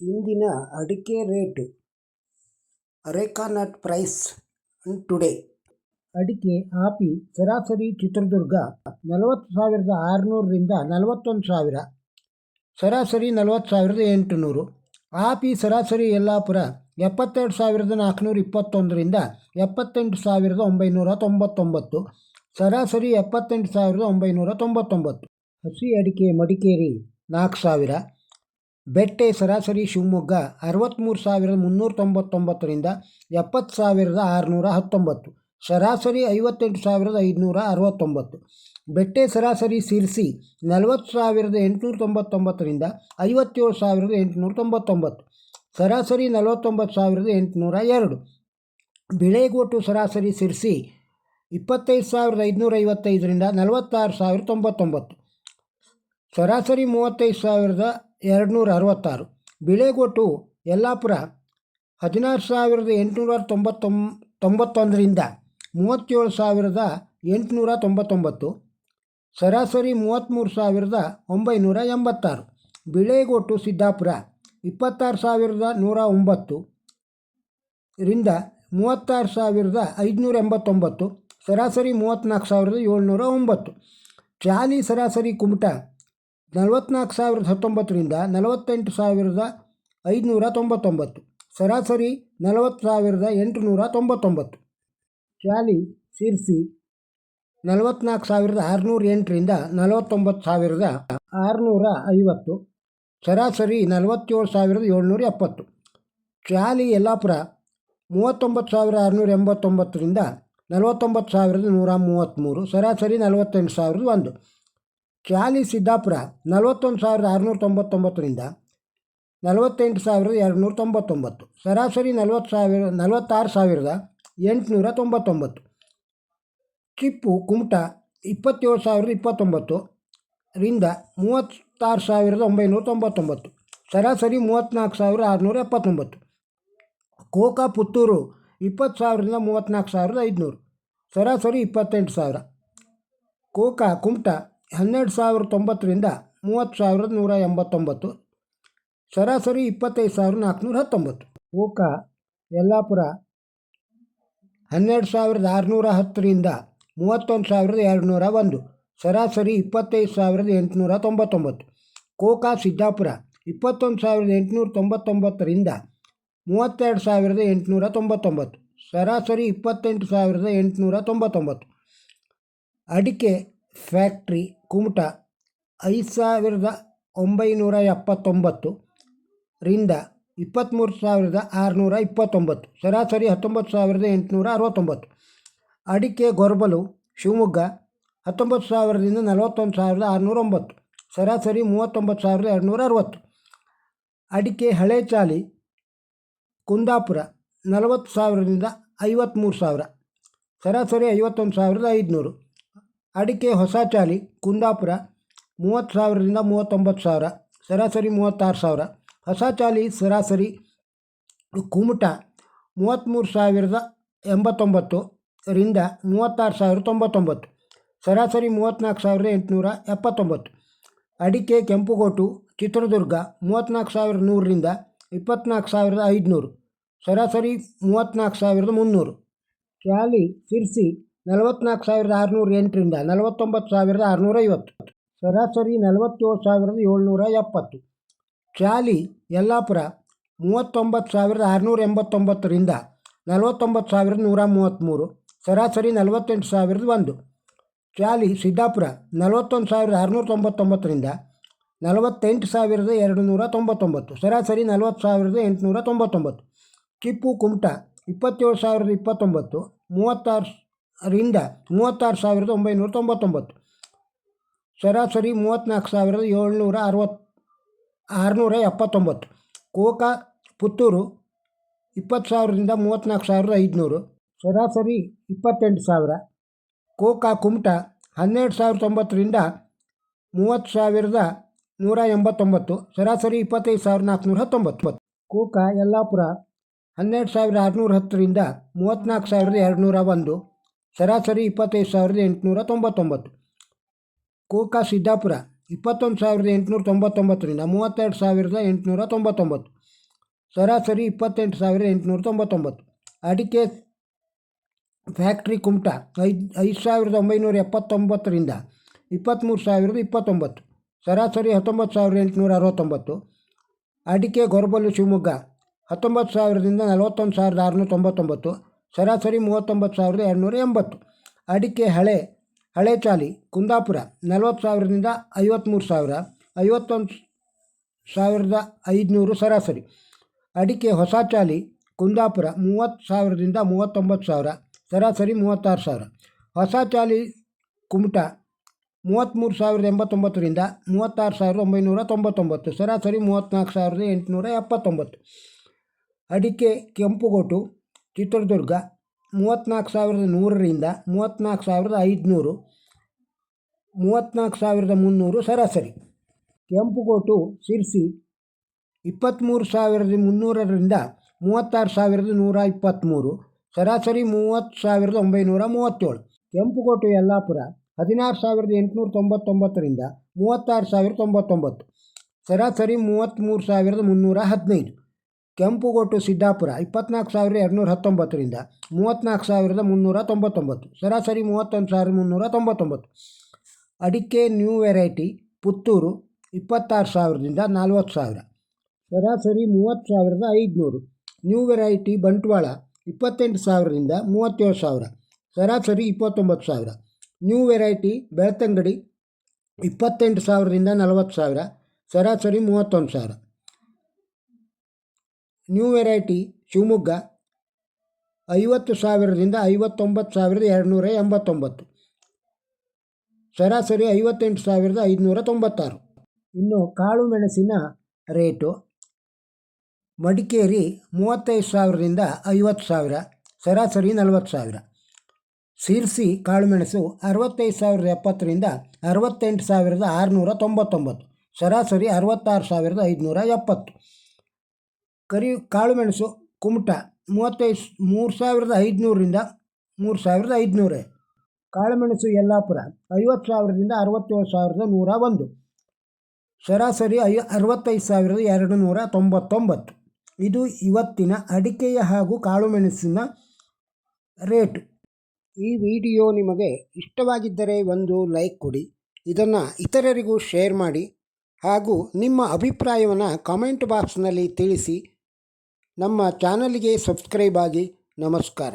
ಇಂದಿನ ಅಡಿಕೆ rate areca nut price today. ಅಡಿಕೆ ಆಪಿ ಸರಾಸರಿ ಚಿತ್ರದುರ್ಗ ನಲವತ್ತು ಸಾವಿರದ ಆರುನೂರರಿಂದ ನಲವತ್ತೊಂದು ಸಾವಿರ, ಸರಾಸರಿ ನಲವತ್ತು ಸಾವಿರದ ಎಂಟುನೂರು, ಆಪಿ ಸರಾಸರಿ ಯಲ್ಲಾಪುರ ಎಪ್ಪತ್ತೆರಡು ಸಾವಿರದ ನಾಲ್ಕುನೂರ ಇಪ್ಪತ್ತೊಂದರಿಂದ ಎಪ್ಪತ್ತೆಂಟು ಸಾವಿರದ ಒಂಬೈನೂರ ತೊಂಬತ್ತೊಂಬತ್ತು, ಸರಾಸರಿ ಎಪ್ಪತ್ತೆಂಟು ಸಾವಿರದ ಒಂಬೈನೂರ ತೊಂಬತ್ತೊಂಬತ್ತು. ಹಸಿ ಅಡಿಕೆ ಮಡಿಕೇರಿ ನಾಲ್ಕು ಸಾವಿರ ಬೆಟ್ಟೆ ಸರಾಸರಿ ಶಿವಮೊಗ್ಗ ಅರವತ್ತ್ಮೂರು ಸಾವಿರದ ಮುನ್ನೂರ ತೊಂಬತ್ತೊಂಬತ್ತರಿಂದ ಎಪ್ಪತ್ತು ಸಾವಿರದ ಆರುನೂರ ಹತ್ತೊಂಬತ್ತು, ಸರಾಸರಿ ಐವತ್ತೆಂಟು ಸಾವಿರದ ಐದುನೂರ ಅರವತ್ತೊಂಬತ್ತು, ಬೆಟ್ಟೆ ಸರಾಸರಿ ಸಿರ್ಸಿ ನಲವತ್ತು ಸಾವಿರದ ಎಂಟುನೂರ ತೊಂಬತ್ತೊಂಬತ್ತರಿಂದ ಐವತ್ತೇಳು ಸಾವಿರದ ಎಂಟುನೂರ ತೊಂಬತ್ತೊಂಬತ್ತು, ಸರಾಸರಿ ನಲವತ್ತೊಂಬತ್ತು ಸಾವಿರದ ಎಂಟುನೂರ ಎರಡು, ಬಿಳೆಗೋಟು ಸರಾಸರಿ ಸಿರ್ಸಿ ಇಪ್ಪತ್ತೈದು ಸಾವಿರದ ಐದುನೂರ ಐವತ್ತೈದರಿಂದ ನಲವತ್ತಾರು ಸಾವಿರದ ತೊಂಬತ್ತೊಂಬತ್ತು, ಸರಾಸರಿ ಮೂವತ್ತೈದು ಸಾವಿರದ ಎರಡುನೂರ ಅರವತ್ತಾರು ಬಿಳೆಗೋಟು ಯಲ್ಲಾಪುರ, ಹದಿನಾರು ಸಾವಿರದ ಎಂಟುನೂರ ತೊಂಬತ್ತೊಂ ತೊಂಬತ್ತೊಂದರಿಂದ ಮೂವತ್ತೇಳು ಸಾವಿರದ ಎಂಟುನೂರ ತೊಂಬತ್ತೊಂಬತ್ತು, ಸರಾಸರಿ ಮೂವತ್ತ್ಮೂರು ಸಾವಿರದ ಒಂಬೈನೂರ ಎಂಬತ್ತಾರು. ಬಿಳೆಗೋಟು ಸಿದ್ದಾಪುರ, ಇಪ್ಪತ್ತಾರು ಸಾವಿರದ ನೂರ ಒಂಬತ್ತು ರಿಂದ ಮೂವತ್ತಾರು ಸಾವಿರದ ಐದುನೂರ ಎಂಬತ್ತೊಂಬತ್ತು, ಸರಾಸರಿ ಮೂವತ್ತ್ನಾಲ್ಕು ಸಾವಿರದ ಏಳ್ನೂರ ಒಂಬತ್ತು. ಚಾಲಿ ಸರಾಸರಿ ಕುಮಟ ನಲವತ್ತ್ನಾಲ್ಕು ಸಾವಿರದ ಹತ್ತೊಂಬತ್ತರಿಂದ ನಲವತ್ತೆಂಟು ಸಾವಿರದ ಐದುನೂರ ತೊಂಬತ್ತೊಂಬತ್ತು. ಸರಾಸರಿ ನಲವತ್ತು ಸಾವಿರದ ಎಂಟುನೂರ ತೊಂಬತ್ತೊಂಬತ್ತು. ಚಾಲಿ ಶಿರ್ಸಿ ನಲವತ್ನಾಲ್ಕು ಸಾವಿರದ ಆರುನೂರ ಎಂಟರಿಂದ ನಲವತ್ತೊಂಬತ್ತು ಸಾವಿರದ ಆರುನೂರ ಐವತ್ತು. ಸರಾಸರಿ ನಲವತ್ತೇಳು ಸಾವಿರದ ಏಳ್ನೂರ ಎಪ್ಪತ್ತು. ಚಾಲಿ ಯಲ್ಲಾಪುರ ಮೂವತ್ತೊಂಬತ್ತು ಸಾವಿರದ ಆರುನೂರ ಎಂಬತ್ತೊಂಬತ್ತರಿಂದ ನಲವತ್ತೊಂಬತ್ತು ಸಾವಿರದ ನೂರ ಮೂವತ್ತ್ಮೂರು. ಸರಾಸರಿ ನಲವತ್ತೆಂಟು ಸಾವಿರದ ಒಂದು. ಚಾಲಿ ಸಿದ್ದಾಪುರ ನಲವತ್ತೊಂದು ಸಾವಿರದ ಆರುನೂರ ತೊಂಬತ್ತೊಂಬತ್ತರಿಂದ ನಲವತ್ತೆಂಟು ಸಾವಿರದ ಎರಡುನೂರ ತೊಂಬತ್ತೊಂಬತ್ತು. ಸರಾಸರಿ ನಲವತ್ತು ಸಾವಿರ, ನಲವತ್ತಾರು ಸಾವಿರದ ಎಂಟುನೂರ ತೊಂಬತ್ತೊಂಬತ್ತು. ಚಿಪ್ಪು ಕುಮಟ ಇಪ್ಪತ್ತೇಳು ಸಾವಿರದ ಇಪ್ಪತ್ತೊಂಬತ್ತು ರಿಂದ ಮೂವತ್ತಾರು ಸಾವಿರದ ಒಂಬೈನೂರ ತೊಂಬತ್ತೊಂಬತ್ತು. ಸರಾಸರಿ ಮೂವತ್ತ್ನಾಲ್ಕು ಸಾವಿರದ ಆರುನೂರ ಎಪ್ಪತ್ತೊಂಬತ್ತು. ಕೋಕಾ ಪುತ್ತೂರು ಇಪ್ಪತ್ತು ಸಾವಿರದಿಂದ ಮೂವತ್ತ್ನಾಲ್ಕು ಸಾವಿರದ ಐದುನೂರು. ಸರಾಸರಿ ಇಪ್ಪತ್ತೆಂಟು ಸಾವಿರ. ಕೋಕಾ ಕುಮಟ ಹನ್ನೆರಡು ಸಾವಿರದ ತೊಂಬತ್ತರಿಂದ ಮೂವತ್ತು ಸಾವಿರದ ನೂರ ಎಂಬತ್ತೊಂಬತ್ತು. ಸರಾಸರಿ ಇಪ್ಪತ್ತೈದು ಸಾವಿರದ ನಾಲ್ಕುನೂರ ಹತ್ತೊಂಬತ್ತು. ಓಕ, ಯಲ್ಲಾಪುರ, ಹನ್ನೆರಡು ಸಾವಿರದ ಆರುನೂರ ಹತ್ತರಿಂದ ಮೂವತ್ತೊಂದು ಸಾವಿರದ ಎರಡುನೂರ ಒಂದು. ಸರಾಸರಿ ಇಪ್ಪತ್ತೈದು ಸಾವಿರದ ಎಂಟುನೂರ ತೊಂಬತ್ತೊಂಬತ್ತು. ಕೋಕಾ, ಸಿದ್ದಾಪುರ, ಇಪ್ಪತ್ತೊಂದು ಸಾವಿರದ ಎಂಟುನೂರ ತೊಂಬತ್ತೊಂಬತ್ತರಿಂದ ಮೂವತ್ತೆರಡು ಸಾವಿರದ ಎಂಟುನೂರ ತೊಂಬತ್ತೊಂಬತ್ತು. ಸರಾಸರಿ ಇಪ್ಪತ್ತೆಂಟು ಸಾವಿರದ ಎಂಟುನೂರ ತೊಂಬತ್ತೊಂಬತ್ತು. ಅಡಿಕೆ ಫ್ಯಾಕ್ಟ್ರಿ ಕುಮಟ, ಐದು ಸಾವಿರದ ಒಂಬೈನೂರ ಎಪ್ಪತ್ತೊಂಬತ್ತು ರಿಂದ ಇಪ್ಪತ್ತ್ಮೂರು ಸಾವಿರದ ಆರುನೂರ ಇಪ್ಪತ್ತೊಂಬತ್ತು, ಸರಾಸರಿ ಹತ್ತೊಂಬತ್ತು ಸಾವಿರದ ಎಂಟುನೂರ ಅರವತ್ತೊಂಬತ್ತು. ಅಡಿಕೆ ಗೊರಬಲು, ಶಿವಮೊಗ್ಗ, ಹತ್ತೊಂಬತ್ತು ಸಾವಿರದಿಂದ ನಲವತ್ತೊಂದು ಸಾವಿರದ ಆರುನೂರ ಒಂಬತ್ತು ಸರಾಸರಿ ಮೂವತ್ತೊಂಬತ್ತು ಸಾವಿರದ ಎರಡುನೂರ ಅರವತ್ತು. ಅಡಿಕೆ ಹಳೆ ಚಾಲಿ, ಕುಂದಾಪುರ, ನಲವತ್ತು ಸಾವಿರದಿಂದ ಐವತ್ತ್ಮೂರು ಸಾವಿರ, ಸರಾಸರಿ ಐವತ್ತೊಂದು ಸಾವಿರದ ಐದುನೂರು. ಅಡಿಕೆ ಹೊಸ ಚಾಲಿ, ಕುಂದಾಪುರ, ಮೂವತ್ತು ಸಾವಿರದಿಂದ ಮೂವತ್ತೊಂಬತ್ತು ಸಾವಿರ, ಸರಾಸರಿ ಮೂವತ್ತಾರು ಸಾವಿರ. ಹೊಸ ಚಾಲಿ, ಸರಾಸರಿ ಕುಮಟ ಮೂವತ್ತ್ಮೂರು ಸಾವಿರದ ಎಂಬತ್ತೊಂಬತ್ತು ರಿಂದ ಮೂವತ್ತಾರು ಸಾವಿರದ ತೊಂಬತ್ತೊಂಬತ್ತು. ಸರಾಸರಿ ಮೂವತ್ತ್ನಾಲ್ಕು ಸಾವಿರದ ಎಂಟುನೂರ ಎಪ್ಪತ್ತೊಂಬತ್ತು. ಅಡಿಕೆ, ಕೆಂಪುಗೋಟು, ಚಿತ್ರದುರ್ಗ ಮೂವತ್ತ್ನಾಲ್ಕು ಸಾವಿರದ ನೂರರಿಂದ ಇಪ್ಪತ್ತ್ನಾಲ್ಕು ಸಾವಿರದ ಐದುನೂರು. ಸರಾಸರಿ ಮೂವತ್ತ್ನಾಲ್ಕು ಸಾವಿರದ ಮುನ್ನೂರು. ಚಾಲಿ ಸಿರ್ಸಿ ನಲವತ್ತ್ನಾಲ್ಕು ಸಾವಿರದ ಆರುನೂರ ಎಂಟರಿಂದ ನಲವತ್ತೊಂಬತ್ತು ಸಾವಿರದ ಆರುನೂರ ಐವತ್ತು. ಸರಾಸರಿ ನಲವತ್ತೇಳು ಸಾವಿರದ ಏಳ್ನೂರ ಎಪ್ಪತ್ತು. ಚಾಲಿ ಯಲ್ಲಾಪುರ ಮೂವತ್ತೊಂಬತ್ತು ಸಾವಿರದ ಆರುನೂರ ಎಂಬತ್ತೊಂಬತ್ತರಿಂದ ನಲವತ್ತೊಂಬತ್ತು ಸಾವಿರದ ನೂರ ಮೂವತ್ತ್ಮೂರು. ಸರಾಸರಿ ನಲವತ್ತೆಂಟು ಸಾವಿರದ ಒಂದು. ಚಾಲಿ ಸಿದ್ದಾಪುರ ನಲವತ್ತೊಂದು ಸಾವಿರದ ಆರುನೂರ ತೊಂಬತ್ತೊಂಬತ್ತರಿಂದ ನಲವತ್ತೆಂಟು ಸಾವಿರದ ಎರಡು ನೂರ ತೊಂಬತ್ತೊಂಬತ್ತು. ಸರಾಸರಿ ನಲವತ್ತು ಸಾವಿರದ ಎಂಟುನೂರ ತೊಂಬತ್ತೊಂಬತ್ತು. ಟಿಪ್ಪು ಕುಮಟ ಇಪ್ಪತ್ತೇಳು ಸಾವಿರದ ಇಪ್ಪತ್ತೊಂಬತ್ತು. ಮೂವತ್ತಾರು ರಿಂದ ಮೂವತ್ತಾರು ಸಾವಿರದ ಒಂಬೈನೂರ ತೊಂಬತ್ತೊಂಬತ್ತು. ಸರಾಸರಿ ಮೂವತ್ತ್ನಾಲ್ಕು ಸಾವಿರದ ಏಳ್ನೂರ ಅರವತ್ತು ಆರುನೂರ ಎಪ್ಪತ್ತೊಂಬತ್ತು. ಕೋಕ, ಪುತ್ತೂರು, ಇಪ್ಪತ್ತು ಸಾವಿರದಿಂದ ಮೂವತ್ತ್ನಾಲ್ಕು ಸಾವಿರದ ಐದುನೂರು. ಸರಾಸರಿ ಇಪ್ಪತ್ತೆಂಟು ಸಾವಿರ. ಕೋಕ, ಕುಮಟ, ಹನ್ನೆರಡು ಸಾವಿರದ ತೊಂಬತ್ತರಿಂದ ಮೂವತ್ತು ಸಾವಿರದ ನೂರ ಎಂಬತ್ತೊಂಬತ್ತು. ಸರಾಸರಿ ಇಪ್ಪತ್ತೈದು ಸಾವಿರದ ನಾಲ್ಕುನೂರ ಹತ್ತೊಂಬತ್ತು. ಕೋಕ, ಯಲ್ಲಾಪುರ, ಹನ್ನೆರಡು ಸಾವಿರದ ಆರುನೂರ ಹತ್ತರಿಂದ ಮೂವತ್ತ್ನಾಲ್ಕು ಸಾವಿರದ ಎರಡುನೂರ ಒಂದು. ಸರಾಸರಿ ಇಪ್ಪತ್ತೈದು ಸಾವಿರದ ಎಂಟುನೂರ ತೊಂಬತ್ತೊಂಬತ್ತು. ಕೋಕಾ ಸಿದ್ದಾಪುರ, ಇಪ್ಪತ್ತೊಂದು ಸಾವಿರದ ಎಂಟುನೂರ ತೊಂಬತ್ತೊಂಬತ್ತರಿಂದ ಮೂವತ್ತೆರಡು ಸಾವಿರದ ಎಂಟುನೂರ ತೊಂಬತ್ತೊಂಬತ್ತು. ಸರಾಸರಿ ಇಪ್ಪತ್ತೆಂಟು ಸಾವಿರದ ಎಂಟುನೂರ ತೊಂಬತ್ತೊಂಬತ್ತು. ಅಡಿಕೆ ಫ್ಯಾಕ್ಟ್ರಿ ಕುಮಟ, ಐದು ಐದು ಸಾವಿರದ ಒಂಬೈನೂರ ಎಪ್ಪತ್ತೊಂಬತ್ತರಿಂದ ಇಪ್ಪತ್ತ್ಮೂರು ಸಾವಿರದ ಇಪ್ಪತ್ತೊಂಬತ್ತು. ಸರಾಸರಿ ಹತ್ತೊಂಬತ್ತು ಸಾವಿರದ ಎಂಟುನೂರ ಅರವತ್ತೊಂಬತ್ತು. ಅಡಿಕೆ ಗೊರಬಲ್ಲು ಶಿವಮೊಗ್ಗ, ಹತ್ತೊಂಬತ್ತು ಸಾವಿರದಿಂದ ನಲವತ್ತೊಂದು ಸಾವಿರದ ಆರುನೂರ ತೊಂಬತ್ತೊಂಬತ್ತು. ಸರಾಸರಿ ಮೂವತ್ತೊಂಬತ್ತು ಸಾವಿರದ ಎರಡುನೂರ ಎಂಬತ್ತು. ಅಡಿಕೆ ಹಳೆ ಹಳೆ ಚಾಲಿ, ಕುಂದಾಪುರ, ನಲವತ್ತು ಸಾವಿರದಿಂದ ಐವತ್ತ್ಮೂರು ಸಾವಿರ, ಐವತ್ತೊಂದು ಸಾವಿರದ ಐದುನೂರು ಸರಾಸರಿ. ಅಡಿಕೆ ಹೊಸ ಚಾಲಿ, ಕುಂದಾಪುರ, ಮೂವತ್ತು ಸಾವಿರದಿಂದ ಮೂವತ್ತೊಂಬತ್ತು ಸಾವಿರ, ಸರಾಸರಿ ಮೂವತ್ತಾರು ಸಾವಿರ. ಹೊಸ ಚಾಲಿ ಕುಮಟ ಮೂವತ್ತ್ಮೂರು ಸಾವಿರದ ಎಂಬತ್ತೊಂಬತ್ತರಿಂದ ಮೂವತ್ತಾರು ಸಾವಿರದ ಒಂಬೈನೂರ ತೊಂಬತ್ತೊಂಬತ್ತು, ಸರಾಸರಿ ಮೂವತ್ತ್ನಾಲ್ಕು ಸಾವಿರದ ಎಂಟುನೂರ ಎಪ್ಪತ್ತೊಂಬತ್ತು. ಅಡಿಕೆ ಕೆಂಪುಗೋಟು ಚಿತ್ರದುರ್ಗ ಮೂವತ್ತ್ನಾಲ್ಕು ಸಾವಿರದ ನೂರರಿಂದ ಮೂವತ್ತ್ನಾಲ್ಕು ಸಾವಿರದ ಐದುನೂರು ಮೂವತ್ತ್ನಾಲ್ಕು ಸಾವಿರದ ಮುನ್ನೂರು ಸರಾಸರಿ. ಕೆಂಪುಕೋಟು ಸಿರ್ಸಿ ಇಪ್ಪತ್ತ್ಮೂರು ಸಾವಿರದ ಮುನ್ನೂರರಿಂದ ಮೂವತ್ತಾರು ಸಾವಿರದ ನೂರ ಇಪ್ಪತ್ತ್ಮೂರು ಸರಾಸರಿ ಮೂವತ್ತು ಸಾವಿರದ ಒಂಬೈನೂರ ಮೂವತ್ತೇಳು. ಕೆಂಪುಕೋಟೆ, ಯಲ್ಲಾಪುರ, ಹದಿನಾರು ಸಾವಿರದ ಎಂಟುನೂರ ತೊಂಬತ್ತೊಂಬತ್ತರಿಂದ ಮೂವತ್ತಾರು ಸಾವಿರದ ತೊಂಬತ್ತೊಂಬತ್ತು, ಸರಾಸರಿ ಮೂವತ್ತ್ಮೂರು ಸಾವಿರದ ಮುನ್ನೂರ ಹದಿನೈದು. ಕೆಂಪುಗೋಟು ಸಿದ್ದಾಪುರ ಇಪ್ಪತ್ನಾಲ್ಕು ಸಾವಿರದ ಎರಡುನೂರ ಹತ್ತೊಂಬತ್ತರಿಂದ ಮೂವತ್ತ್ನಾಲ್ಕು ಸಾವಿರದ ಮುನ್ನೂರ ತೊಂಬತ್ತೊಂಬತ್ತು. ಸರಾಸರಿ ಮೂವತ್ತೊಂದು ಸಾವಿರದ ಮುನ್ನೂರ ತೊಂಬತ್ತೊಂಬತ್ತು. ಅಡಿಕೆ ನ್ಯೂ ವೆರೈಟಿ ಪುತ್ತೂರು ಇಪ್ಪತ್ತಾರು ಸಾವಿರದಿಂದ ನಲ್ವತ್ತು ಸಾವಿರ. ಸರಾಸರಿ ಮೂವತ್ತು ಸಾವಿರದ ಐದುನೂರು. ನ್ಯೂ ವೆರೈಟಿ ಬಂಟ್ವಾಳ ಇಪ್ಪತ್ತೆಂಟು ಸಾವಿರದಿಂದ ಮೂವತ್ತೇಳು ಸಾವಿರ. ಸರಾಸರಿ ಇಪ್ಪತ್ತೊಂಬತ್ತು ಸಾವಿರ. ನ್ಯೂ ವೆರೈಟಿ ಬೆಳ್ತಂಗಡಿ ಇಪ್ಪತ್ತೆಂಟು ಸಾವಿರದಿಂದ ನಲವತ್ತು ಸಾವಿರ. ಸರಾಸರಿ ಮೂವತ್ತೊಂದು ಸಾವಿರ. ನ್ಯೂ ವೆರೈಟಿ ಶಿವಮೊಗ್ಗ, ಐವತ್ತು ಸಾವಿರದಿಂದ ಐವತ್ತೊಂಬತ್ತು ಸಾವಿರದ ಎರಡುನೂರ ಎಂಬತ್ತೊಂಬತ್ತು. ಸರಾಸರಿ ಐವತ್ತೆಂಟು ಸಾವಿರದ ಐದುನೂರ ತೊಂಬತ್ತಾರು. ಇನ್ನು ಕಾಳು ಮೆಣಸಿನ ರೇಟು, ಮಡಿಕೇರಿ ಮೂವತ್ತೈದು ಸಾವಿರದಿಂದ ಐವತ್ತು ಸಾವಿರ, ಸರಾಸರಿ ನಲವತ್ತು ಸಾವಿರ. ಸಿರ್ಸಿ ಕಾಳುಮೆಣಸು ಅರವತ್ತೈದು ಸಾವಿರದ ಎಪ್ಪತ್ತರಿಂದ ಅರವತ್ತೆಂಟು ಸಾವಿರದ ಆರುನೂರ ತೊಂಬತ್ತೊಂಬತ್ತು, ಸರಾಸರಿ ಅರವತ್ತಾರು ಸಾವಿರದ ಐದುನೂರ ಎಪ್ಪತ್ತು. ಕರಿ ಕಾಳುಮೆಣಸು ಕುಮಟ, ಮೂವತ್ತೈದು, ಮೂರು ಸಾವಿರದ ಐದುನೂರರಿಂದ ಮೂರು ಸಾವಿರದ ಐದುನೂರೇ. ಕಾಳುಮೆಣಸು ಯಲ್ಲಾಪುರ, ಐವತ್ತು ಸಾವಿರದಿಂದ ಅರವತ್ತೇಳು ಸಾವಿರದ ನೂರ ಒಂದು. ಸರಾಸರಿ ಐ, ಅರವತ್ತೈದು ಸಾವಿರದ ಎರಡು ನೂರ ತೊಂಬತ್ತೊಂಬತ್ತು. ಇದು ಇವತ್ತಿನ ಅಡಿಕೆಯ ಹಾಗೂ ಕಾಳುಮೆಣಸಿನ ರೇಟು. ಈ ವಿಡಿಯೋ ನಿಮಗೆ ಇಷ್ಟವಾಗಿದ್ದರೆ ಒಂದು ಲೈಕ್ ಕೊಡಿ, ಇದನ್ನು ಇತರರಿಗೂ ಶೇರ್ ಮಾಡಿ ಹಾಗೂ ನಿಮ್ಮ ಅಭಿಪ್ರಾಯವನ್ನು ಕಾಮೆಂಟ್ ಬಾಕ್ಸ್ನಲ್ಲಿ ತಿಳಿಸಿ. ನಮ್ಮ ಚಾನಲ್ಗೆ ಸಬ್ಸ್ಕ್ರೈಬ್ ಆಗಿ ನಮಸ್ಕಾರ.